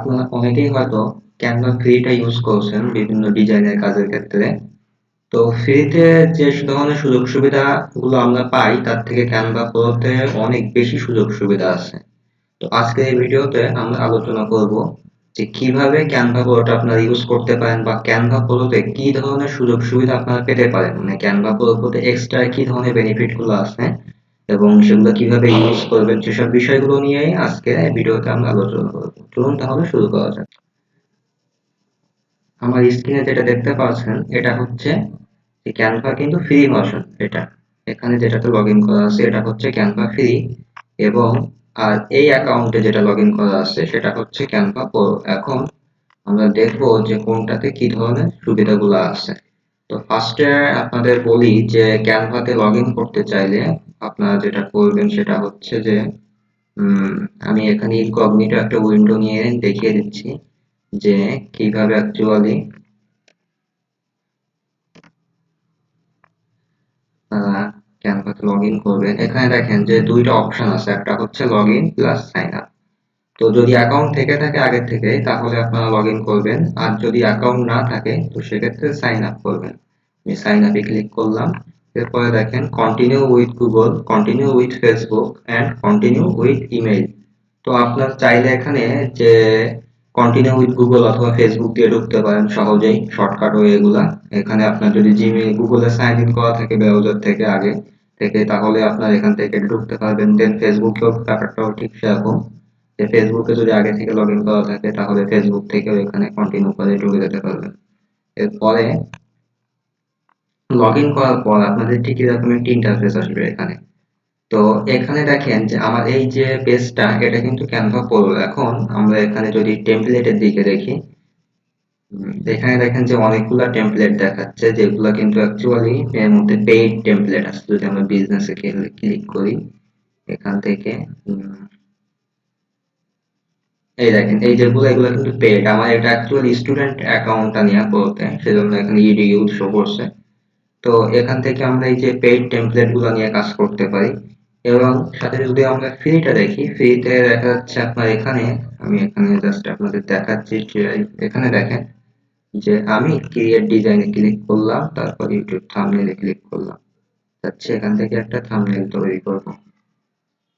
আপনারা অনেকেই হয়তো ক্যানভা ফ্রিটা ইউজ করছেন বিভিন্ন ডিজাইনের কাজের ক্ষেত্রে। তো ফ্রিতে যে ধরনের সুযোগ সুবিধা গুলো আমরা পাই, তার থেকে ক্যানভা প্রোতে অনেক বেশি সুযোগ সুবিধা আছে। তো আজকের এই ভিডিওতে আমরা আলোচনা করব যে কীভাবে ক্যানভা প্রোটা আপনারা ইউজ করতে পারেন বা ক্যানভা প্রোতে কি ধরনের সুযোগ সুবিধা আপনারা পেতে পারেন। মানে ক্যানভা প্রোতে এক্সট্রা কি ধরনের বেনিফিটগুলো আছে? এবং সেগুলো কীভাবে ইউজ করবেন সেসব বিষয়গুলো নিয়েই আজকে ভিডিওতে আমরা আলোচনা করব। চলুন তাহলে শুরু করা যাক। আমার স্ক্রিনে যেটা দেখতে পাচ্ছেন, এটা হচ্ছে ক্যানভা কিন্তু ফ্রি ভার্সন এটা। এখানে যেটাতে লগ ইন করা আছে, এটা হচ্ছে ক্যানভা ফ্রি এবং আর এই অ্যাকাউন্টে যেটা লগ ইন করা আছে, সেটা হচ্ছে ক্যানভা প্রো এখন আমরা দেখব যে কোনটাতে কি ধরনের সুবিধাগুলো আছে। তো ফার্স্টে আপনাদের বলি যে ক্যানভাতে লগ করতে চাইলে আপনারা যেটা করবেন সেটা হচ্ছে যে আমি এখানে ইনকগনিটো একটা উইন্ডো নিয়ে দেখিয়ে দিচ্ছি যে কীভাবে অ্যাকচুয়ালি ক্যানভাতে লগ ইন করবেন। এখানে দেখেন যে দুইটা অপশন আছে, একটা হচ্ছে log in plus sign up তো যদি অ্যাকাউন্ট থেকে থাকে আগের থেকে তাহলে আপনারা লগ করবেন। আর যদি অ্যাকাউন্ট না থাকে, তো সেক্ষেত্রে সাইন আপ করবেন। আমি সাইন আপে ক্লিক করলাম। এরপরে দেখেন continue with Google continue with Facebook and continue with email তো আপনার চাইলে এখানে যে কন্টিনিউ উইথ গুগল অথবা ফেসবুক দিয়ে ঢুকতে পারেন সহজেই শর্টকাট হয়ে এগুলা। এখানে আপনার যদি জিমেইল গুগলে সাইন ইন করা থাকে ব্রাউজার থেকে আগে থেকে, তাহলে আপনার এখান থেকে ঢুকতে পারবেন। দেন ফেসবুকেও ব্যাপারটাও ঠিক সেরকম। যে ফেসবুকে যদি আগে থেকে লগ ইন করা থাকে, তাহলে ফেসবুক থেকেও এখানে কন্টিনিউ করে ঢুকে যেতে পারবেন এরপরে লগ ইন করার পর আপনাদের ঠিক এরকম একটি ইন্টারফেস আসবে এখানে। তো এখানে দেখেন যে আমার এই যে পেজটা এটা কিন্তু ক্যানভা প্রো এখন আমরা এখানে যদি টেমপ্লেটের দিকে দেখি এখানে দেখেন যে অনেকগুলো টেমপ্লেট দেখাচ্ছে, যেগুলো কিন্তু অ্যাকচুয়ালি এর মধ্যে পেইড টেমপ্লেট আছে। যদি আমরা বিজনেসে ক্লিক করি, এখান থেকে এই দেখেন, এই যেগুলো এগুলো কিন্তু পেড আমার এটা অ্যাকচুয়ালি স্টুডেন্ট অ্যাকাউন্টটা নিয়ে বলতে, সেজন্য এখানে ইডি ইউজ শো করছে। তো এখান থেকে আমরা এই যে পেইড টেমপ্লেটগুলো নিয়ে কাজ করতে পারি। এবং সাথে যদি আমরা ফ্রিটা দেখি ফ্রিতে দেখা যাচ্ছে আপনার এখানে, আমি এখানে জাস্ট আপনাদের দেখাচ্ছি এখানে দেখেন, যে আমি ক্রিয়েট ডিজাইনে ক্লিক করলাম, তারপর ইউটিউব থামনেলে ক্লিক করলাম। যাচ্ছে এখান থেকে একটা থামনেল তৈরি করব।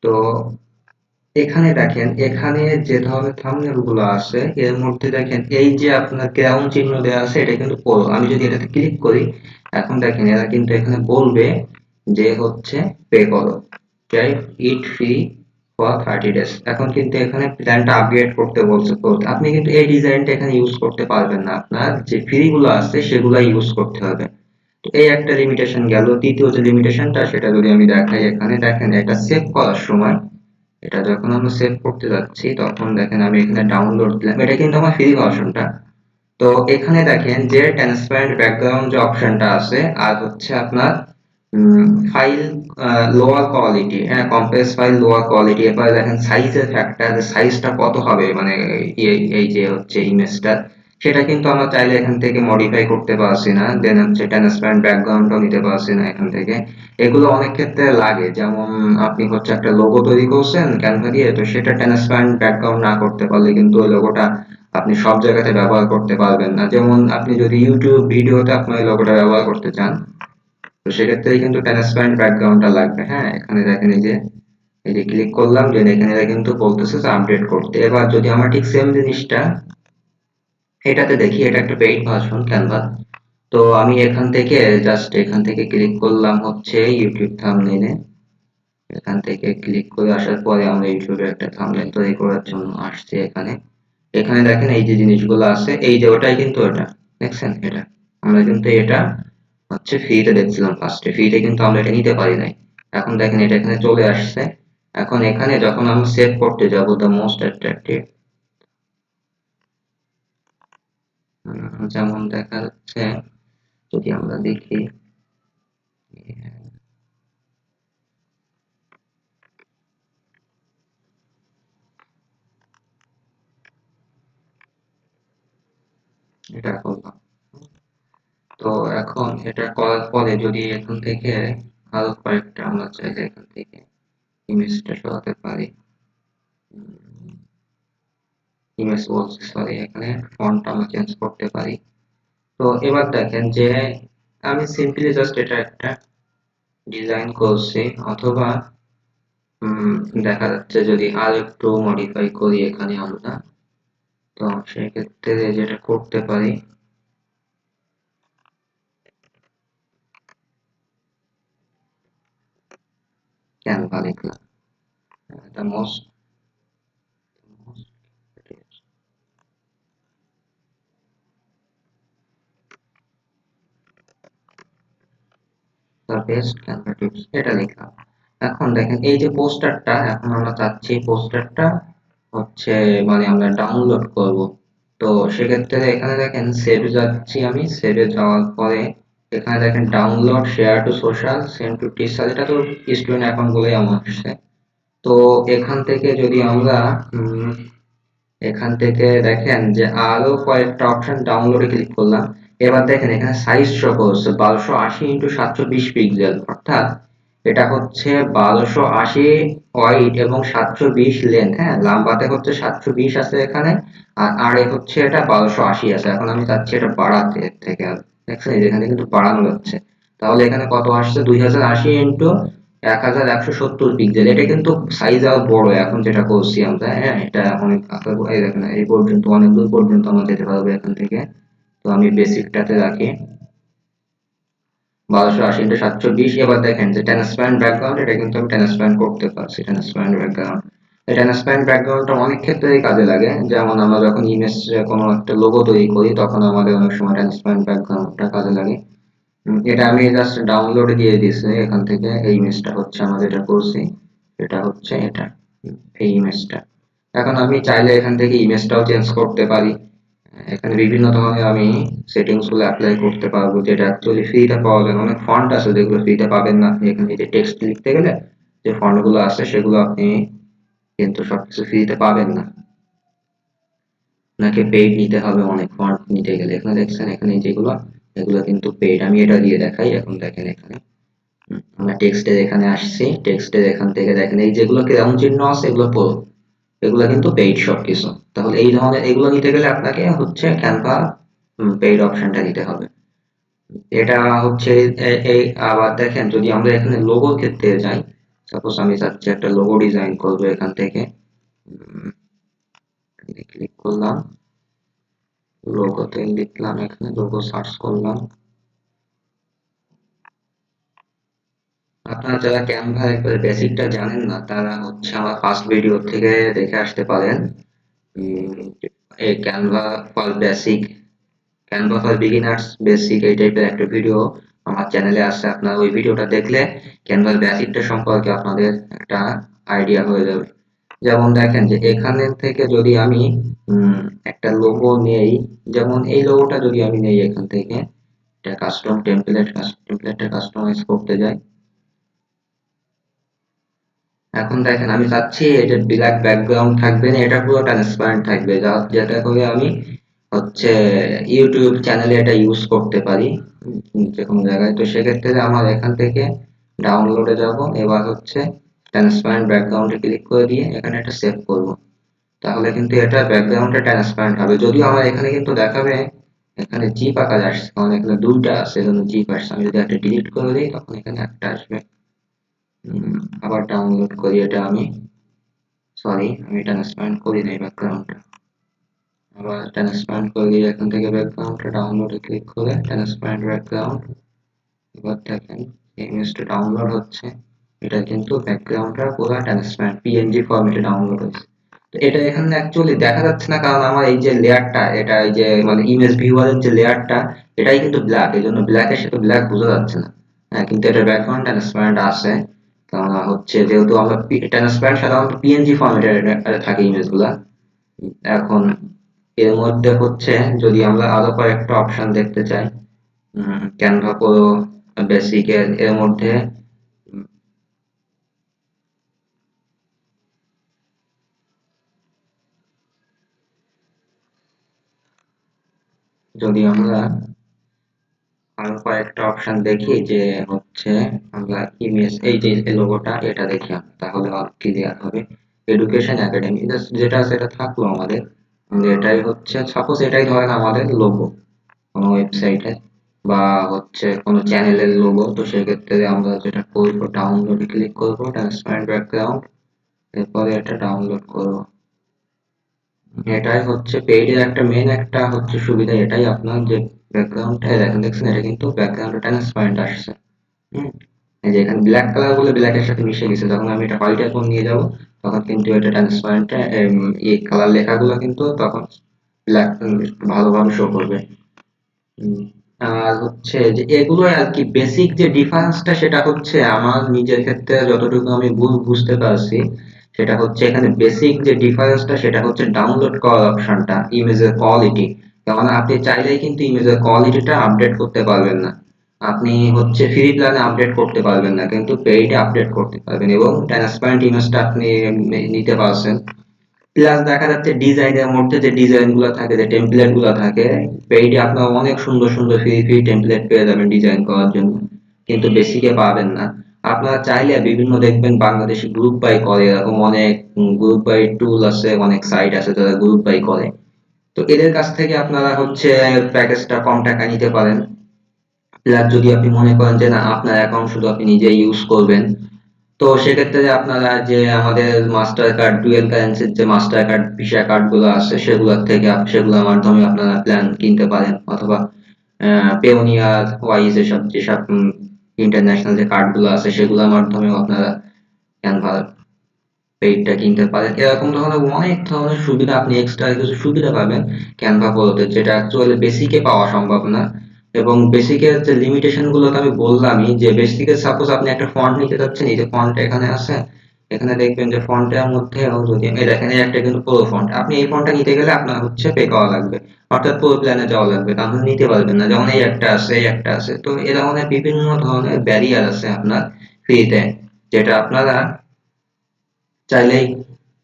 তো এখানে দেখেন, এখানে যে ধরনের থামনেলগুলো আছে এর মধ্যে দেখেন, এই যে আপনার ক্রাউন চিহ্ন দেওয়া আছে, এটা কিন্তু পুরো আমি যদি এটাতে ক্লিক করি, এখন দেখেন, এরা কিন্তু এখানে বলবে যে হচ্ছে পে করো। চাই it free for thirty days এখন কিন্তু এখানে প্ল্যানটা আপগ্রেড করতে বলছে করতে আপনি কিন্তু এই ডিজাইনটা এখানে ইউজ করতে পারবেন না। আপনার যে ফ্রি গুলো আছে, সেগুলো ইউজ করতে হবে। তো এই একটা লিমিটেশন গেল। দ্বিতীয় যে লিমিটেশনটা সেটা যদি আমি দেখাই এখানে, দেখেন, এটা সেভ করার সময় এটা যখন আমরা সেভ করতে যাচ্ছি, তখন দেখেন আমি এখানে ডাউনলোড দিলাম। এটা কিন্তু আমার ফ্রি ভার্সনটা তো এখানে দেখেন যে ট্রান্সপারেন্ট ব্যাকগ্রাউন্ড যে অপশনটা আছে, আর হচ্ছে আপনার ফাইল লোয়ার কোয়ালিটি হ্যাঁ কম্প্রেস ফাইল লোয়ার কোয়ালিটি এরপরে দেখেন সাইজের ফ্যাক্টর সাইজটা কত হবে মানে এই যে হচ্ছে ইমেজটা সেটা কিন্তু আমরা চাইলে এখান থেকে মডিফাই করতে পারছি না। দেন হচ্ছে ট্রান্সপারেন্ট ব্যাকগ্রাউন্ডও নিতে পারছি না এখান থেকে। এগুলো অনেক ক্ষেত্রে লাগে। যেমন আপনি হচ্ছে একটা লোগো তৈরি করছেন ক্যানভা দিয়ে, তো সেটা ট্রান্সপারেন্ট ব্যাকগ্রাউন্ড না করতে পারলে কিন্তু ওই লোগোটা আপনি সব জায়গাতে ব্যবহার করতে পারবেন না। যেমন আপনি যদি ইউটিউব ভিডিওতে আপনার ওই লোগোটা ব্যবহার করতে চান, তো সেক্ষেত্রে কিন্তু ট্রান্সপারেন্ট ব্যাকগ্রাউন্ডটা লাগবে। হ্যাঁ এখানে দেখেন এই যে এই যে ক্লিক করলাম যে এখানে কিন্তু বলতেছে যে আপডেট করতে। এবার যদি আমার ঠিক সেম জিনিসটা এটাতে দেখি এটা একটা পেইড ভার্সন ক্যানভা তো আমি এখান থেকে জাস্ট এখান থেকে ক্লিক করলাম হচ্ছে ইউটিউব থাম্বনেইলে এখান থেকে ক্লিক করে আসার পরে আমরা ইউটিউবে একটা থাম্বনেল তৈরি করার জন্য আসছি এখানে। এখানে দেখেন এই যে জিনিসগুলো আছে, এই যে ওটাই কিন্তু ওটা, দেখছেন? এটা। আমরা কিন্তু এটা হচ্ছে ফ্রিতে দেখছিলাম ফার্স্টে ফ্রিতে কিন্তু আমরা এটা নিতে পারি নাই। এখন দেখেন এটা এখানে চলে আসছে। এখন এখানে যখন আমরা সেভ করতে যাব দ্য মোস্ট অ্যাট্রাকটিভ যেমন দেখা যাচ্ছে যদি আমরা দেখি। এটা করলাম। তো এখন এটা করার পরে যদি এখান থেকে আরও কয়েকটা আমরা চাইলে এখান থেকে ইমেজটা সরাতে পারি। ইমেজ বলছি সরি এখানে ফন্ট আমি চেঞ্জ করতে পারি। তো এবার দেখেন যে আমি সিম্পলি জাস্ট এটা একটা ডিজাইন করছি, অথবা দেখা যাচ্ছে যদি আর একটু মডিফাই করি এখানে আমরা, তো সেক্ষেত্রে যেটা করতে পারি ক্যানভা লিখলাম। the best Canva এটা লিখলাম এখন দেখেন, এই যে পোস্টারটা এখন আমরা চাচ্ছি পোস্টারটা হচ্ছে মানে আমরা ডাউনলোড করব। তো সেক্ষেত্রে এখানে দেখেন সেভ যাচ্ছি আমি। সেভে যাওয়ার পরে এখানে দেখেন download share to social send to teacher এটা তো স্টুডেন্ট অ্যাকাউন্ট বলেই আমার আসছে। তো এখান থেকে যদি আমরা এখান থেকে দেখেন যে আরও কয়েকটা অপশন ডাউনলোডে ক্লিক করলাম। এবার দেখেন এখানে সাইজ শো করছে বারোশো আশি ইন্টু সাতশো বিশ পিক্সেল অর্থাৎ এটা হচ্ছে বারোশো আশি ওয়াইড এবং সাতশো বিশ লেন্থ হ্যাঁ? লাম্বাতে হচ্ছে সাতশো বিশ আছে এখানে, আর আড়ে হচ্ছে এটা বারোশো আশি আছে। এখন আমি চাচ্ছি এটা বাড়াতে থেকে। দেখছেন এখানে কিন্তু বাড়ানো যাচ্ছে। তাহলে এখানে কত আসছে? দুই হাজার আশি ইন্টু এক হাজার একশো সত্তর পিক্সেল এটা কিন্তু সাইজ আরও বড় এখন যেটা করছি আমরা হ্যাঁ? এটা অনেক দেখেন, এই পর্যন্ত, অনেক দূর পর্যন্ত আমরা যেতে পারব এখান থেকে। তো আমি বেসিকটাতে রাখি। বারোশো আশি ইন্টু সাতশো বিশ এবার দেখেন যে ট্রান্সপারেন্ট ব্যাকগ্রাউন্ড এটা কিন্তু আমি ট্রান্সপারেন্ট করতে পারছি ট্রান্সপারেন্ট ব্যাকগ্রাউন্ড ট্রান্সপারেন্ট ব্যাকগ্রাউন্ডটা অনেক ক্ষেত্রেই কাজে লাগে। যেমন আমরা যখন ইমেজ কোনো একটা লোগো তৈরি করি, তখন আমাদের অনেক সময় ট্রান্সপারেন্ট ব্যাকগ্রাউন্ডটা কাজে লাগে। এটা আমি জাস্ট ডাউনলোড দিয়ে দিয়েছি, এখান থেকে এই ইমেজটা হচ্ছে আমাদের এটা করছি। এটা হচ্ছে এটা, এই ইমেজটা এখন আমি চাইলে এখান থেকে ইমেজটাও চেঞ্জ করতে পারি। এখানে বিভিন্ন ধরনের আমি সেটিংসগুলো অ্যাপ্লাই করতে পারব, যেটা অ্যাকচুয়ালি ফ্রিতে পাওয়া যায় অনেক ফন্ট আছে যেগুলো ফ্রিতে পাবেন না আপনি। এখানে যে টেক্সট লিখতে গেলে যে ফন্টগুলো আছে সেগুলো আপনি কিন্তু সবকিছু ফ্রিতে পাবেন না। নাকি পেইড নিতে হবে অনেক ফন্ট নিতে গেলে। এখানে দেখছেন, এখানে যেগুলো, এগুলো কিন্তু পেইড আমি এটা দিয়ে দেখাই, এখন দেখেন এখানে। আমরা টেক্সটের এখানে আসছি টেক্সটের এখান থেকে দেখেন, এই যেগুলো কেমন চিহ্ন আছে, এগুলো এগুলো কিন্তু পেইড সব কিছু। তাহলে এই ধরনের এগুলো নিতে গেলে আপনাকে হচ্ছে ক্যানভা পেইড অপশনটা নিতে হবে। এটা হচ্ছে এই আবার দেখেন, যদি আমরা এখানে লোগো ক্ষেত্রে যাই সাপোজ আমি চাচ্ছি একটা লোগো ডিজাইন করব এখান থেকে। ক্লিক করলাম। লোগোতে লিখলাম, এখানে লোগো সার্চ করলাম। আপনারা যারা ক্যানভা একবারে বেসিকটা জানেন না, তারা হচ্ছে আমার ফার্স্ট ভিডিও থেকে দেখে আসতে পারেন। এই Canva for basic Canva for beginners basic এই টাইপের একটা ভিডিও আমার চ্যানেলে আছে। আপনার ওই ভিডিওটা দেখলে ক্যানভার বেসিকটা সম্পর্কে আপনাদের একটা আইডিয়া হয়ে যাবে। যেমন দেখেন যে এখানে থেকে যদি আমি একটা লোগো নেই, যেমন এই লোগোটা যদি আমি নেই এখান থেকে, এটা কাস্টম টেমপ্লেট টেমপ্লেটটা কাস্টমাইজ করতে যাই। এখন দেখেন আমি চাচ্ছি এটা ব্ল্যাক ব্যাকগ্রাউন্ড থাকবে না, এটা পুরো ট্রান্সপারেন্ট থাকবে। যেটা করে আমি হচ্ছে ইউটিউব চ্যানেলে এটা ইউজ করতে পারি যে কোনো জায়গায়। তো সেক্ষেত্রে আমার এখান থেকে ডাউনলোডে যাব, এবার হচ্ছে ট্রান্সপারেন্ট ব্যাকগ্রাউন্ডে ক্লিক করে দিয়ে এখানে এটা সেভ করব। তাহলে কিন্তু এটা ব্যাকগ্রাউন্ডে ট্রান্সপারেন্ট হবে। যদিও আমার এখানে কিন্তু দেখাবে, এখানে জিপ আকার আসছে, কারণ এখানে দুইটা আছে এজন্য জিপ আসছে। আমি যদি একটা ডিলিট করে দিই, তখন এখানে একটা আসবে। আবার ডাউনলোড করি এটা আমি। সরি আমি ট্রান্সপারেন্ট করি নাই ব্যাকগ্রাউন্ডটা আবার ট্রান্সপারেন্ট করে এখান থেকে ব্যাকগ্রাউন্ডটা ডাউনলোডে ক্লিক করে ট্রান্সপারেন্ট ব্যাকগ্রাউন্ড এবার দেখেন ইমেজটা ডাউনলোড হচ্ছে। এটা কিন্তু ব্যাকগ্রাউন্ডটা পুরো ট্রান্সপারেন্ট পিএনজি ফরম্যাটে ডাউনলোড হয়েছে তো এটা এখানে অ্যাকচুয়ালি দেখা যাচ্ছে না, কারণ আমার এই যে লেয়ারটা এটা এই যে মানে ইমেজ ভিউয়ারের যে লেয়ারটা এটাই কিন্তু ব্ল্যাক এই জন্য ব্ল্যাকের সাথে ব্ল্যাক বোঝা যাচ্ছে না। হ্যাঁ কিন্তু এটা ব্যাকগ্রাউন্ড ট্রান্সপারেন্ট আছে হচ্ছে যেহেতু আমরা ট্রান্সপারেন্ট সাধারণত পিএনজি ফরম্যাটে থাকে ইমেজগুলা এখন এর মধ্যে হচ্ছে যদি আমরা আরও কয়েকটা অপশন দেখতে চাই ক্যানভা প্রো বেসিক এর মধ্যে যদি আমরা আরও কয়েকটা অপশন দেখি যে হচ্ছে আমরা ইমেজ এই যে লোগোটা এটা দেখি তাহলে ক্লিয়ার হবে। এডুকেশন একাডেমি যেটা সেটা থাকল আমাদের। এটাই হচ্ছে সাপোজ এটাই ধরেন আমাদের লোগো কোনো ওয়েবসাইটে বা হচ্ছে কোনো চ্যানেলের লোগো তো সেক্ষেত্রে আমরা যেটা করব ডাউনলোডে ক্লিক করব ট্রান্সপারেন্ট ব্যাকগ্রাউন্ড এরপরে এটা ডাউনলোড করব। এটাই হচ্ছে পেইডের একটা মেন একটা হচ্ছে সুবিধা, এটাই আপনার যে ব্যাকগ্রাউন্ডটা দেখেন, দেখছেন, এটা কিন্তু ব্যাকগ্রাউন্ডটা ট্রান্সপারেন্ট আসছে। হুম? এই যে এখানে ব্ল্যাক কালার বলে ব্ল্যাকের সাথে মিশে গেছে। যখন আমি এটা হোয়াইট এখন নিয়ে যাব, তখন কিন্তু এটা ট্রান্সপারেন্ট এই কালার লেখাগুলো কিন্তু তখন ব্ল্যাক ভালোভাবে শো করবে। আর হচ্ছে যে এগুলো আর কি বেসিক যে ডিফারেন্সটা সেটা হচ্ছে আমার নিজের ক্ষেত্রে যতটুকু আমি বুঝতে পারছি, সেটা হচ্ছে এখানে বেসিক যে ডিফারেন্সটা সেটা হচ্ছে ডাউনলোড করার অপশনটা ইমেজের কোয়ালিটি যেমন আপনি চাইলেই কিন্তু ইমেজের কোয়ালিটিটা আপডেট করতে পারবেন না। আপনি হচ্ছে ফ্রি প্ল্যানে আপডেট করতে পারবেন না, কিন্তু পেইডে আপডেট করতে পারবেন এবং ট্রান্সপারেন্ট ইমেজটা আপনি নিতে পারছেন। প্লাস দেখা যাচ্ছে ডিজাইনের মধ্যে যে ডিজাইনগুলো থাকে, যে টেমপ্লেটগুলো থাকে পেইডে আপনার অনেক সুন্দর সুন্দর ফ্রি ফ্রি টেমপ্লেট পেয়ে যাবেন ডিজাইন করার জন্য, কিন্তু বেসিকে পাবেন না। আপনারা চাইলে বিভিন্ন দেখবেন বাংলাদেশি গ্রুপ বাই করে, এরকম অনেক গ্রুপ বাই টুল আছে, অনেক সাইট আছে যারা গ্রুপ বাই করে। তো এদের কাছ থেকে আপনারা হচ্ছে প্যাকেজটা কম টাকা নিতে পারেন। প্লাস যদি আপনি মনে করেন যে না, আপনার অ্যাকাউন্ট শুধু আপনি নিজে ইউজ করবেন, তো সেক্ষেত্রে আপনারা যে আমাদের মাস্টার কার্ড ডুয়েল কারেন্সির যে মাস্টার কার্ড ভিসা কার্ডগুলো আছে, সেগুলোর থেকে সেগুলোর মাধ্যমে আপনারা প্ল্যান কিনতে পারেন। অথবা পেওনিয়ার ওয়াইজ এসব যেসব ইন্টারন্যাশনাল যে কার্ডগুলো আছে, সেগুলোর মাধ্যমেও আপনারা ক্যানভা পেইডটা কিনতে পারেন। এরকম ধরনের অনেক ধরনের সুবিধা আপনি এক্সট্রা কিছু সুবিধা পাবেন ক্যানভা বলতে, যেটা অ্যাকচুয়ালি বেসিকে পাওয়া সম্ভব না। এবং বেসিকের যে লিমিটেশনগুলো আমি বললামই, যে বেসিকের সাপোজ আপনি একটা ফন্ট নিতে চাচ্ছেন এই যে ফন্ট এখানে আছে, এখানে দেখবেন যে ফন্টের মধ্যে যদি এই দেখেন, এই একটা কিন্তু পুরো ফন্ট আপনি এই ফন্টটা নিতে গেলে আপনার হচ্ছে পে করা লাগবে। অর্থাৎ পুরো প্ল্যানে যাওয়া লাগবে তাহলে নিতে পারবেন না। যেমন এই একটা আছে, এই একটা আছে। তো এ ধরনের বিভিন্ন ধরনের ব্যারিয়ার আছে আপনার ফ্রিতে যেটা আপনারা চাইলেই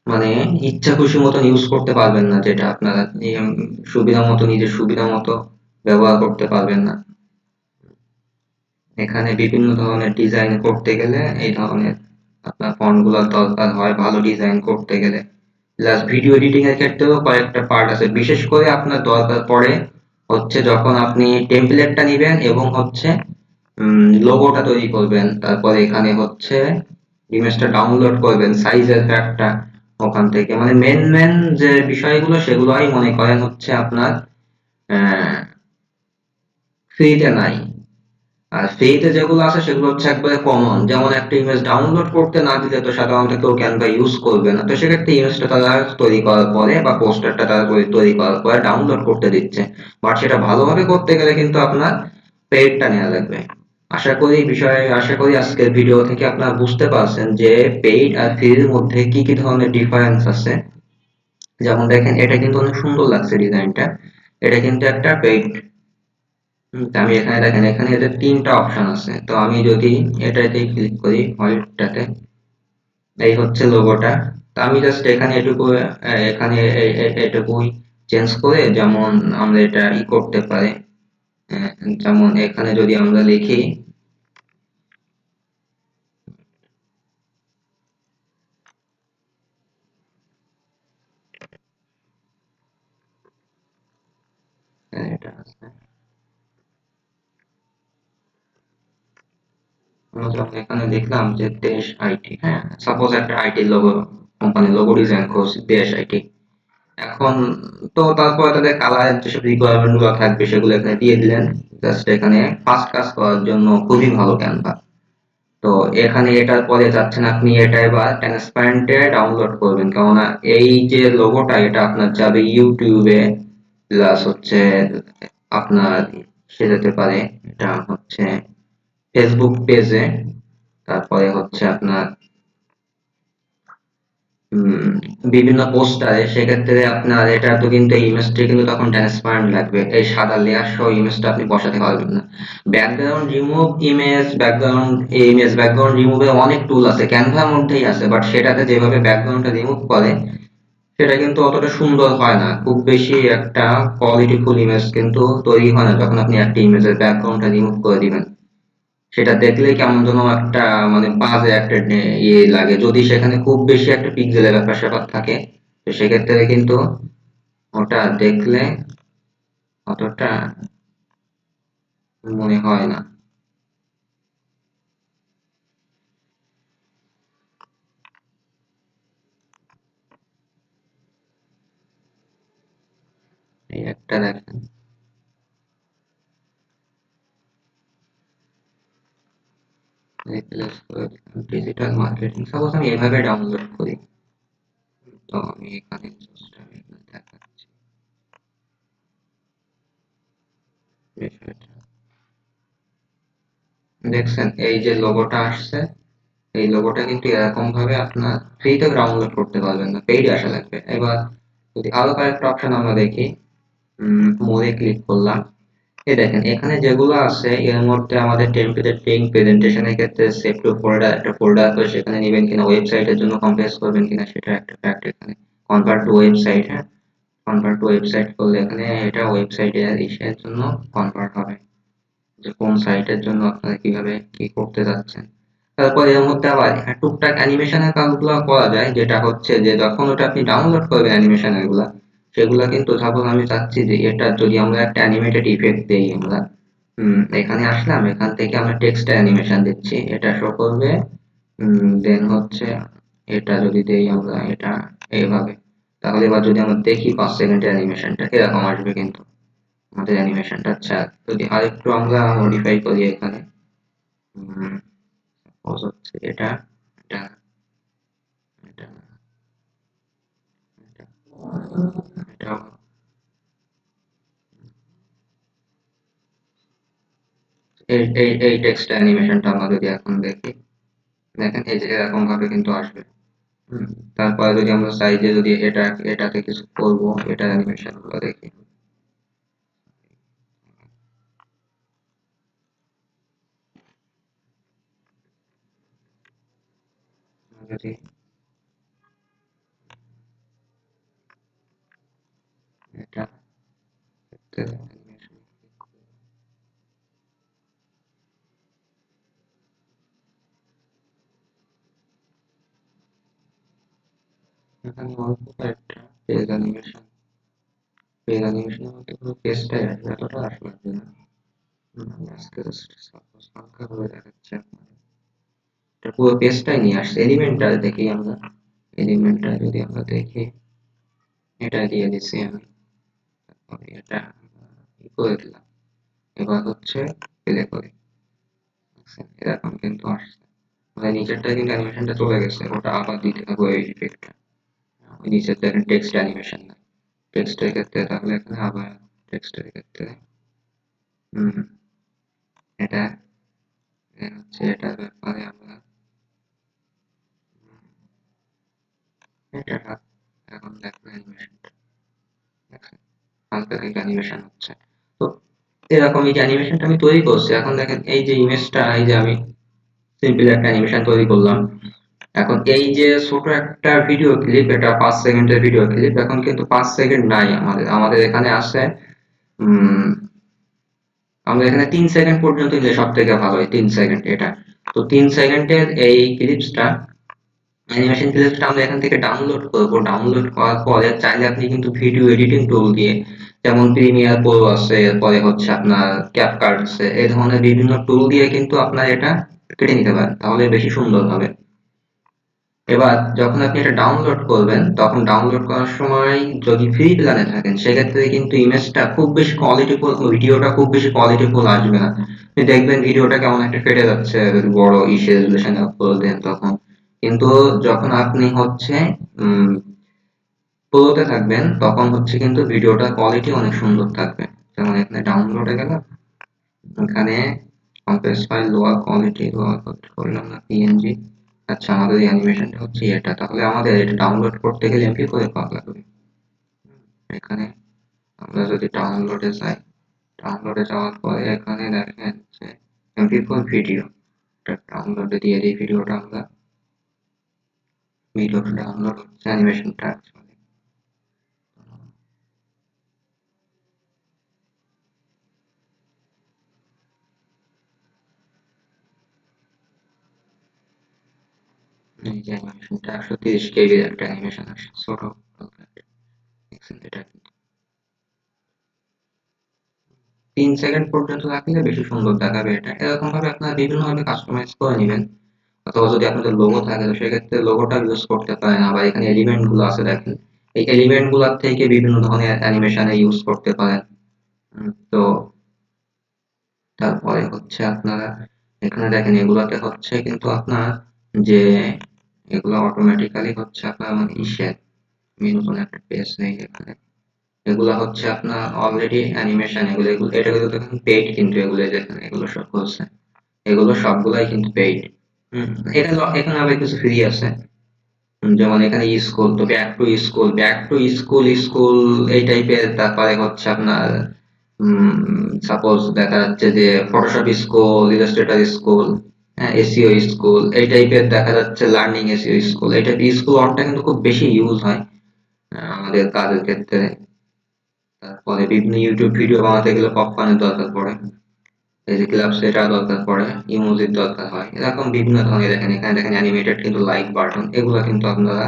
মানে ইচ্ছা খুশি মতন ইউজ করতে পারবেন না যেটা আপনারা সুবিধা মতো, নিজের সুবিধা মতো ব্যবহার করতে পারবেন না। এখানে বিভিন্ন ধরনের ডিজাইন করতে গেলে এই ধরনের আপনার ফন্টগুলোর দরকার হয় ভালো ডিজাইন করতে গেলে। প্লাস ভিডিও এডিটিং এর ক্ষেত্রেও কয়েকটা পার্ট আছে। বিশেষ করে আপনার দরকার পড়ে হচ্ছে যখন আপনি টেমপ্লেটটা নেবেন এবং হচ্ছে লোগোটা তৈরি করবেন। তারপরে এখানে হচ্ছে ইমেজটা ডাউনলোড করবেন সাইজের একটা ওখান থেকে। মানে মেন মেন যে বিষয়গুলো, সেগুলোই মনে করেন হচ্ছে আপনার ফ্রিতে নাই। আর ফ্রিতে যেগুলো আছে, সেগুলো হচ্ছে একবারে কমন যেমন একটা ইমেজ ডাউনলোড করতে না দিলে তো সাধারণত কেউ ক্যানভা ইউজ করবে না। তো সেক্ষেত্রে ইমেজটা তারা তৈরি করার পরে বা পোস্টারটা তারা তৈরি করার পরে ডাউনলোড করতে দিচ্ছে। বাট সেটা ভালোভাবে করতে গেলে কিন্তু আপনার পেইডটা নেওয়া লাগবে। আশা করি বিষয়ে, আশা করি আজকের ভিডিও থেকে আপনারা বুঝতে পারছেন যে পেইড আর ফ্রির মধ্যে কি কি ধরনের ডিফারেন্স আছে। যেমন দেখেন, এটা কিন্তু অনেক সুন্দর লাগছে ডিজাইনটা এটা কিন্তু একটা পেইড আমি এখানে দেখেন, এখানে এদের তিনটা অপশন আছে। তো আমি যদি এটাতে ক্লিক করি হোয়াইটটাতে এই হচ্ছে লোগোটা তো আমি জাস্ট এখানে এটুকু, এখানে এটুকুই চেঞ্জ করে যেমন আমরা এটা ই করতে পারি। যেমন এখানে যদি আমরা লিখি এটা আছে। এখানে দেখলাম যে দেশ আইটি হ্যাঁ সাপোজ একটা IT logo company logo design করছি, দেশ আইটি। এখন তো তারপরে তাদের কালার যেসব রিকোয়ারমেন্টগুলো থাকবে সেগুলো এখানে দিয়ে দিলেন। জাস্ট এখানে ফাস্ট কাজ করার জন্য খুবই ভালো ক্যানভা তো এখানে এটার পরে যাচ্ছেন আপনি এটা এবার ট্রান্সপারেন্টে ডাউনলোড করবেন। কেননা এই যে লোগোটা এটা আপনার যাবে ইউটিউবে প্লাস হচ্ছে আপনার সে যেতে পারে, এটা হচ্ছে ফেসবুক পেজে তারপরে হচ্ছে আপনার বিভিন্ন পোস্টারে সেক্ষেত্রে আপনার এটা তো কিন্তু এই ইমেজটি কিন্তু তখন ট্রান্সপারেন্ট লাগবে। এই সাদা লেয়ার সহ ইমেজটা আপনি বসাতে পারবেন না। Background remove image background image background রিমুভের অনেক টুল আছে ক্যানভার মধ্যেই আছে বাট সেটাতে যেভাবে ব্যাকগ্রাউন্ডটা রিমুভ করে, সেটা কিন্তু অতটা সুন্দর হয় না। খুব বেশি একটা কোয়ালিটিফুল ইমেজ কিন্তু তৈরি হয় না, যখন আপনি একটা ইমেজের ব্যাকগ্রাউন্ডটা রিমুভ করে দিবেন। সেটা দেখলে কেমন যেন একটা মানে বাজে একটা ইয়ে লাগে। যদি সেখানে খুব বেশি একটা পিক্সেলের ব্যাপার স্যাপার থাকে, তো সেক্ষেত্রে কিন্তু ওটা দেখলে অতটা মনে হয় না। এই একটা দেখেন। ডিজিটাল মার্কেটিং সাপোজ আমি এভাবে ডাউনলোড করি, তো আমি এখানে দেখছেন, এই যে লোগোটা আসছে, এই লোগোটা কিন্তু এরকম ভাবে আপনার ফ্রিতে ডাউনলোড করতে পারবেন না পেইড আসা লাগবে। এবার যদি আরও কয়েকটা অপশন আমরা দেখি মোরে ক্লিক করলাম। এই দেখেন, এখানে যেগুলো আছে, এর মধ্যে আমাদের টেমপ্লেট লিঙ্ক প্রেজেন্টেশনের ক্ষেত্রে সেভ টু ফোল্ডার একটা ফোল্ডার আছে, সেখানে নেবেন কিনা ওয়েবসাইটের জন্য কম্প্রেস করবেন কিনা, সেটা একটা ফ্যাক্ট এখানে। কনভার্ট টু ওয়েবসাইট হ্যাঁ? কনভার্ট টু ওয়েবসাইট করলে এখানে এটা ওয়েবসাইটের ইসের জন্য কনভার্ট হবে। যে কোন সাইটের জন্য আপনারা কীভাবে কি করতে যাচ্ছেন। তারপর এর মধ্যে আবার টুকটাক অ্যানিমেশনের কাজগুলো করা যায়, যেটা হচ্ছে যে যখন ওটা আপনি ডাউনলোড করবেন অ্যানিমেশনেরগুলা সেগুলা কিন্তু সাপোজ আমি চাচ্ছি যে এটা যদি আমরা একটা অ্যানিমেটেড ইফেক্ট দেই আমরা এখানে আসলাম, এখান থেকে আমরা টেক্সট অ্যানিমেশন দিচ্ছি, এটা শো করবে দেন হচ্ছে এটা যদি দেই আমরা এটা এইভাবে। তাহলে এবার যদি আমরা দেখি পাঁচ সেকেন্ডের অ্যানিমেশনটা এরকম আসবে কিন্তু আমাদের অ্যানিমেশনটা আচ্ছা যদি আরেকটু আমরা মডিফাই করি এখানে হচ্ছে এটা এটা এটা। এটা এই এই এই টেক্সট অ্যানিমেশনটা আমরা যদি এখন দেখি দেখেন এই যে এরকম ভাবে কিন্তু আসবে তারপরে যদি আমরা সাইজে যদি এটা এটাকে কিছু করব এটা অ্যানিমেশনগুলো দেখি যদি এটা এখানে অল্প কয়েকটা পেজ অ্যানিমেশন পেজ অ্যানিমেশনের মধ্যে পুরো পেজটাই আসবে এতটা আসবে না আমি আজকে জাস্ট সাপোজ হালকা ভাবে দেখাচ্ছি আপনাদের এটা পুরো পেজটাই নিয়ে আসছে এলিমেন্টাল দেখি আমরা এলিমেন্টাল যদি আমরা দেখি এটা দিয়ে দিছি আমি এটা এবার হচ্ছে, এরকম কিন্তু আসছে। মানে নিচেরটা অ্যানিমেশনটা চলে গেছে, ওটা আবার দিতে হবে ওই ওই নিচের দেখেন টেক্সট অ্যানিমেশন না। টেক্সটের ক্ষেত্রে তাহলে এখানে আবার টেক্সটের ক্ষেত্রে। হুম এটা হচ্ছে এটার ব্যাপারে আমরা এটা এখন দেখো। অ্যানিমেশনটা হালকা অ্যানিমেশন হচ্ছে। তো এরকম এই যে অ্যানিমেশনটা আমি তৈরি করছি, এখন দেখেন এই যে ইমেজটা এই যে আমি সিম্পল একটা অ্যানিমেশন তৈরি করলাম। এখন এই যে ছোট একটা ভিডিও ক্লিপ এটা পাঁচ সেকেন্ডের ভিডিও ক্লিপ এখন কিন্তু পাঁচ সেকেন্ড নাই আমাদের। আমাদের এখানে আছে আমরা এখানে তিন সেকেন্ড পর্যন্ত দিলে সব থেকে ভালো হয়, তিন সেকেন্ড এটা। তো তিন সেকেন্ডের এই ক্লিপসটা অ্যানিমেশন ক্লিপসটা আমরা এখান থেকে ডাউনলোড করব। ডাউনলোড করার পরে চাইলে আপনি কিন্তু ভিডিও এডিটিং টুল দিয়ে যেমন প্রিমিয়ার প্রো আছে, এরপরে হচ্ছে আপনার ক্যাপকার্ট আছে, এই ধরনের বিভিন্ন টুল দিয়ে কিন্তু আপনার এটা কেটে নিতে পারেন, তাহলে বেশি সুন্দর হবে। এবার যখন আপনি এটা ডাউনলোড করবেন, তখন ডাউনলোড করার সময় যদি ফ্রি প্ল্যানে থাকেন, সেক্ষেত্রে কিন্তু ইমেজটা খুব বেশি কোয়ালিটি কোয়ালিটিফুল ভিডিওটা খুব বেশি কোয়ালিটিফুল আসবে না। দেখবেন ভিডিওটা কেমন একটা কেটে যাচ্ছে, বড় ইসে রেজুলেশনে আপলোড দেন তখন। কিন্তু যখন আপনি হচ্ছে প্রোতে থাকবেন, তখন হচ্ছে কিন্তু ভিডিওটা কোয়ালিটি অনেক সুন্দর থাকবে। যেমন এখানে ডাউনলোডে গেলাম এখানে compress file lower quality lower quality করলাম না পিএনজি আচ্ছা আমাদের অ্যানিমেশনটা হচ্ছে এটা। তাহলে আমাদের এটা ডাউনলোড করতে গেলে এমপি করে পাওয়া লাগবে। এখানে আমরা যদি ডাউনলোডে যাই ডাউনলোডে যাওয়ার পরে এখানে দেখেন যে এমপি ফোর ভিডিও এটা ডাউনলোডে দিয়ে দিই ভিডিওটা আমরা। వీడియో డౌన్లోడ్ వచ్చిన అనిమేషన్ ట్రాక్స్ అది এই যে অ্যানিমেশনটা একশো তিরিশ কেবির একটা অ্যানিমেশন আসছে, ছোট তিন সেকেন্ড পর্যন্ত রাখলে বেশি সুন্দর দেখাবে এটা এরকম ভাবে আপনারা বিভিন্নভাবে কাস্টমাইজ করে নেবেন। অথবা যদি আপনাদের লোগো থাকে, তো সেক্ষেত্রে লোগোটা ইউজ করতে পারেন আবার এখানে এলিমেন্টগুলো আছে দেখেন। এই এলিমেন্টগুলার থেকে বিভিন্ন ধরনের অ্যানিমেশনে ইউজ করতে পারেন। তো তারপরে হচ্ছে আপনারা এখানে দেখেন, এগুলাতে হচ্ছে কিন্তু আপনার যে এগুলো অটোমেটিক্যালি হচ্ছে আপনার মানে ইসের আমি নতুন একটা পেজ নেই এখানে। এগুলো হচ্ছে আপনার অলরেডি অ্যানিমেশন এগুলো এগুলো এটা কিন্তু পেইড কিন্তু এগুলো যেখানে এগুলো সব হচ্ছে। এগুলো সবগুলাই কিন্তু পেইড হুম এখানে আবার কিছু ফ্রি আছে যেমন এখানে স্কুল তো back to school back to school school এই টাইপের তারপরে হচ্ছে আপনার সাপোজ দেখা যাচ্ছে যে Photoshop school Illustrator school SEO school এই টাইপের দেখা যাচ্ছে লার্নিং এসিও স্কুল এই টাইপের স্কুল অনটা কিন্তু খুব বেশি ইউজ হয় আমাদের কাজের ক্ষেত্রে। তারপরে বিভিন্ন ইউটিউব ভিডিও বানাতে গেলে পপকর্নের দরকার পড়ে। এই যে ক্লাব দরকার পড়ে, ইমোজির দরকার হয়, এরকম বিভিন্ন ধরনের দেখেন, এখানে দেখেন অ্যানিমেটেড কিন্তু লাইক বাটন এগুলো কিন্তু আপনারা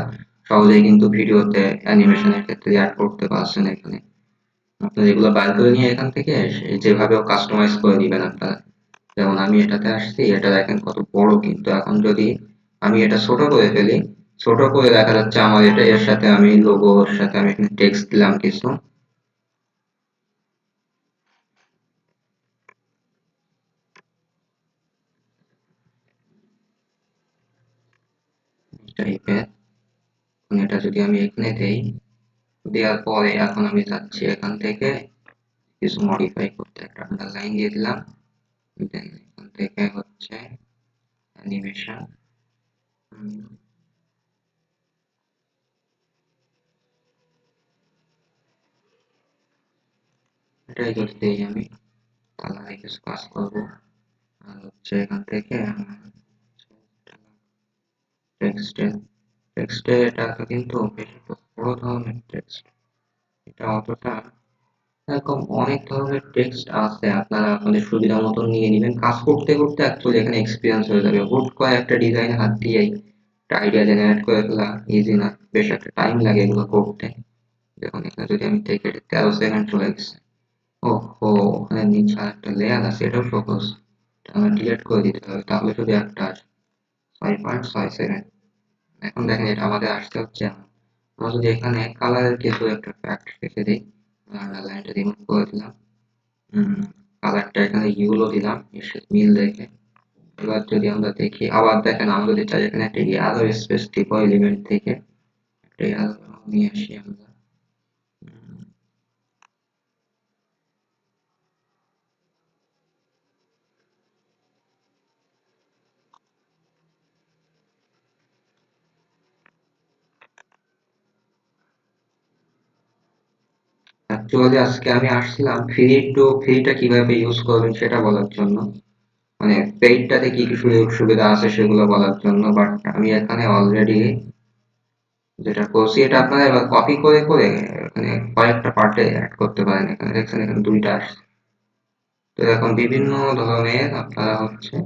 সহজেই কিন্তু ভিডিওতে অ্যানিমেশনের ক্ষেত্রে অ্যাড করতে পারছেন এখানে। আপনারা এগুলো বার করে নিয়ে এখান থেকে যেভাবেও কাস্টমাইজ করে দিবেন আপনারা। যেমন আমি এটাতে আসছি, এটা দেখেন কত বড় কিন্তু। এখন যদি আমি এটা ছোট করে ফেলি, ছোট করে দেখা যাচ্ছে আমার এটা এর সাথে আমি লোগোর সাথে আমি এখানে টেক্সট দিলাম কিছু। টাইপের। এটা যদি আমি এখানে দেই, দেওয়ার পরে এখন আমি যাচ্ছি এখান থেকে কিছু মডিফাই করতে। একটা আন্ডারলাইন দিয়ে দিলাম দেন এখান থেকে হচ্ছে অ্যানিমেশন এটাই দেই আমি। তাহলে কিছু কাজ করব। আর হচ্ছে এখান থেকে টেক্সটে টেক্সটে এটা তো কিন্তু বেশ বড় ধরনের টেক্সট এটা অতটা এরকম অনেক ধরনের টেক্সট আছে, আপনারা আপনাদের সুবিধা মতো নিয়ে নেবেন। কাজ করতে করতে অ্যাকচুয়ালি এখানে এক্সপিরিয়েন্স হয়ে যাবে। হুট করে একটা ডিজাইন হাত দিয়েই একটা আইডিয়া জেনারেট করে ফেলা ইজি না। বেশ একটা টাইম লাগে এগুলো করতে। দেখুন, এখানে যদি আমি থেকে তেরো সেকেন্ড চলে গেছে। ও হো ওখানে নিচে একটা লেয়ার আছে, এটাও ফোকাস আমার ডিলিট করে দিতে হবে। তাহলে শুধু একটা আসে ছয় পয়েন্ট ছয় সেকেন্ড এখন দেখেন এটা আমাদের আসতে হচ্ছে। এমন। আমরা যদি এখানে কালারের কিছু একটা ফ্যাক্ট রেখে দিই লাইনটা রিমুভ করে দিলাম। কালারটা এখানে ইউলো দিলাম এর মিল দেখে। এবার যদি আমরা দেখি, আবার দেখেন আমরা যদি চাই এখানে একটা ইয়ারো স্পেস দিব এলিমেন্ট থেকে একটা ইয়ারো নিয়ে আসি আমরা। অ্যাকচুয়ালি আজকে আমি আসছিলাম ফ্রি টু ফ্রিটা কীভাবে ইউজ করবেন সেটা বলার জন্য। মানে পেইডটাতে কি কি সুযোগ সুবিধা আছে সেগুলো বলার জন্য বাট আমি এখানে অলরেডি যেটা করছি, এটা আপনারা এবার কপি করে করে মানে কয়েকটা পার্টে অ্যাড করতে পারেন এখানে। দেখছেন, এখানে দুইটা আসছে। তো এরকম বিভিন্ন ধরনের আপনারা হচ্ছে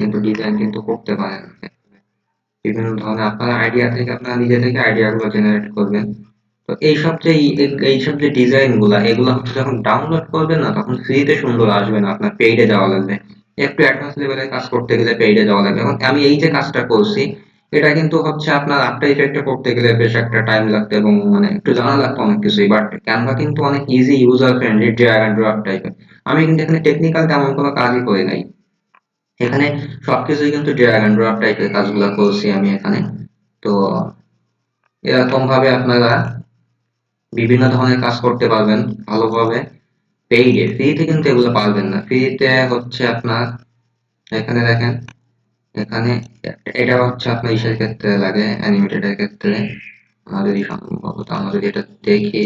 কিন্তু ডিজাইন কিন্তু করতে পারেন। বিভিন্ন ধরনের আপনার আইডিয়া থেকে, আপনারা নিজে থেকে আইডিয়াগুলো জেনারেট করবেন। তো এইসব যে এই- এইসব যে ডিজাইনগুলা, এগুলো হচ্ছে যখন ডাউনলোড করবেন না, তখন ফ্রিতে সুন্দর আসবে না আপনার পেইডে যাওয়া লাগবে। একটু অ্যাডভান্স লেভেলের কাজ করতে গেলে পেইডে যাওয়া লাগবে। এখন আমি এই যে কাজটা করছি, এটা কিন্তু হচ্ছে আপনার আফটার ইফেক্টে করতে গেলে বেশ একটা টাইম লাগতো এবং মানে একটু জানা লাগতো অনেক কিছুই বাট ক্যানভা কিন্তু অনেক easy user friendly drag and drop টাইপের আমি কিন্তু এখানে টেকনিক্যাল তেমন কোনো কাজই করি নাই। এখানে সবকিছুই কিন্তু ড্র্যাগ অ্যান্ড ড্রপ টাইপের কাজগুলো করছি আমি এখানে। তো এরকম ভাবে আপনারা বিভিন্ন ধরনের কাজ করতে পারবেন ভালোভাবে। পেইডে ফ্রিতে কিন্তু এগুলো পারবেন না। ফ্রিতে হচ্ছে আপনার, এখানে দেখেন, এখানে এটা হচ্ছে আপনার ইসের ক্ষেত্রে লাগে অ্যানিমেটেড এর ক্ষেত্রে। আমরা যদি সম্ভবত আমরা যদি এটা দেখি,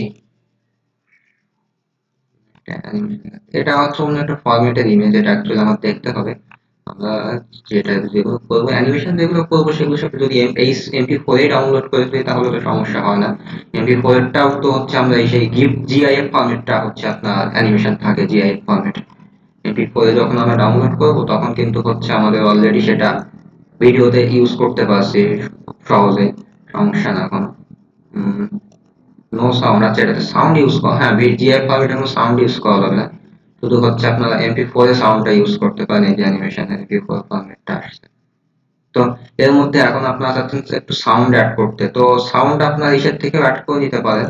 এটা হচ্ছে অন্য একটা ফরম্যাটের ইমেজ এটা অ্যাকচুয়ালি আমার দেখতে হবে। আমরা যেটা যেগুলো করব অ্যানিমেশন যেগুলো করব, সেগুলো সব যদি এই এমপি এ ডাউনলোড করে ফেলি, তাহলে তো সমস্যা হয় না। এমপি ফোর এরটাও তো হচ্ছে আমরা এই সেই গিফট জিআইএফ ফরম্যাটটা হচ্ছে আপনার অ্যানিমেশন থাকে জিআইএফ ফরম্যাট এমপি ফোর যখন আমরা ডাউনলোড করব, তখন কিন্তু হচ্ছে আমাদের অলরেডি সেটা ভিডিওতে ইউজ করতে পারছি সহজে, সমস্যা না কোনো। নো সাউন্ড আচ্ছা এটাতে সাউন্ড ইউজ করা হ্যাঁ জিআইএফ ফরম্যাটে কোনো সাউন্ড ইউজ করা যাবে না। শুধু হচ্ছে আপনারা এমপি ফোর এ সাউন্ডটা ইউজ করতে পারেন, এই যে অ্যানিমেশন এমপি ফোর ফরম্যাটটা আসছে। তো এর মধ্যে এখন আপনারা চাচ্ছেন একটু সাউন্ড অ্যাড করতে। তো সাউন্ড আপনার ইসের থেকে অ্যাড করে নিতে পারেন।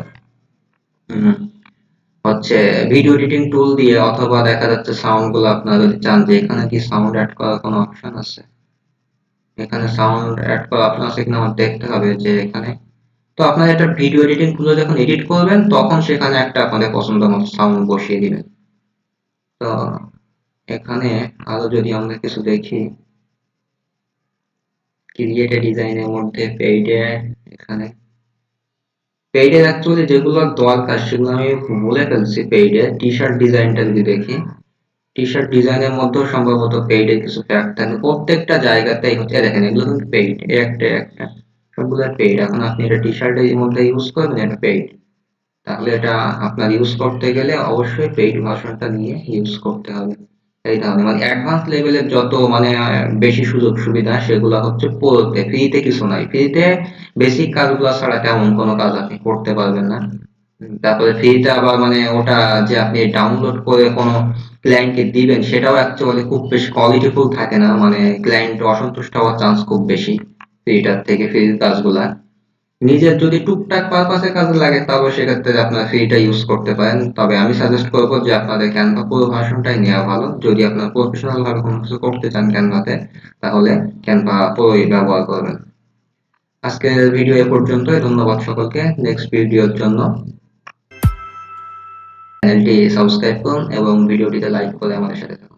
হচ্ছে ভিডিও এডিটিং টুল দিয়ে, অথবা দেখা যাচ্ছে সাউন্ডগুলো আপনারা যদি চান যে এখানে কি সাউন্ড অ্যাড করার কোনো অপশন আছে? এখানে সাউন্ড অ্যাড করা কিনা আমার দেখতে হবে যে এখানে। তো আপনার এটা ভিডিও এডিটিং টুলে যখন এডিট করবেন, তখন সেখানে একটা আপনাদের পছন্দ মতো সাউন্ড বসিয়ে দিবেন। তো এখানে আরও যদি আমরা কিছু দেখি ক্রিয়েটে ডিজাইনের মধ্যে পেইডে এখানে পেইডে অ্যাকচুয়ালি যেগুলো দরকার সেগুলো আমি বলে ফেলছি পেইডে টি শার্ট ডিজাইনটা যদি দেখি টি শার্ট ডিজাইনের মধ্যেও সম্ভবত পেইডে কিছু ফ্যাক্ট থাকে। প্রত্যেকটা জায়গাতেই হচ্ছে, দেখেন এগুলো কিন্তু পেইড একটা একটা। সবগুলো পেইড এখন আপনি এটা টি শার্টের মধ্যে ইউজ করবেন এটা পেইড তাহলে এটা আপনার ইউজ করতে গেলে অবশ্যই পেইড ভার্সনটা নিয়ে ইউজ করতে হবে। এই ধরনের মানে অ্যাডভান্স লেভেলের যত মানে বেশি সুযোগ সুবিধা, সেগুলো হচ্ছে প্রোতে ফ্রিতে কিছু নাই। ফ্রিতে বেসিক কাজগুলো ছাড়া তেমন কোনো কাজ আপনি করতে পারবেন না। তারপরে ফ্রিতে আবার মানে ওটা যে আপনি ডাউনলোড করে কোনো ক্লায়েন্টকে দিবেন, সেটাও অ্যাকচুয়ালি খুব বেশি কোয়ালিটিফুল থাকে না। মানে ক্লায়েন্ট অসন্তুষ্ট হওয়ার চান্স খুব বেশি ফ্রিটার থেকে ফ্রির কাজগুলা। নিজের যদি টুকটাক পারপাসে কাজে লাগে তবে সেক্ষেত্রে আপনারা ফ্রিটা ইউজ করতে পারেন। তবে আমি সাজেস্ট করব যে আপনাদের ক্যানভা পুরো ভার্সনটাই নেওয়া ভালো। যদি আপনারা প্রফেশনাল ভাবে কোনো কিছু করতে চান ক্যানভাতে তাহলে ক্যানভা পুরোই ব্যবহার করবেন। আজকের ভিডিও এ পর্যন্ত ধন্যবাদ সকলকে। নেক্সট ভিডিওর জন্য চ্যানেলটি সাবস্ক্রাইব করুন এবং ভিডিওটিতে লাইক করে আমাদের সাথে থাকুন।